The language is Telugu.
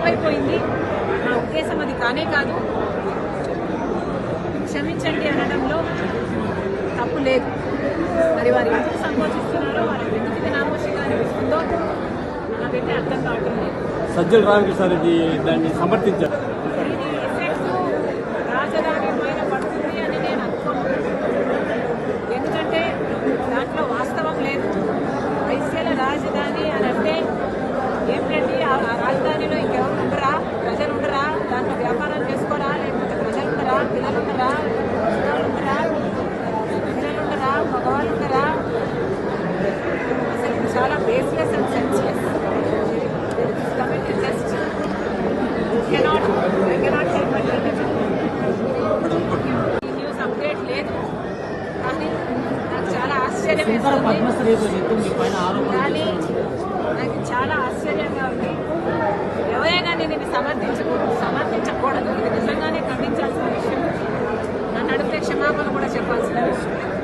తప్పైపోయింది నా ఉద్దేశం అది కానే కాదు. క్షమించండి అనడంలో తప్పు లేదు. మరి వారు ఎందుకు సంకోచిస్తున్నారో వారికి ఎందుకు ఇది నామోషిగా అనిపిస్తుందో నాకైతే అర్థం కావటం లేదు. సజ్జల రామకృష్ణారెడ్డి దాన్ని సమర్థించారు. ఇది చాలా baseless and senseless committee just cannot cannot ఈ న్యూస్ అప్డేట్ లేదు. కానీ నాకు చాలా ఆశ్చర్యం వేస్తుంది కానీ నాకు చాలా ఆశ్చర్యంగా ఉంది. ఎవరైనా నేను ఇది సమర్థించకూడదు. సమర్థించకూడదు ఇది నిజంగానే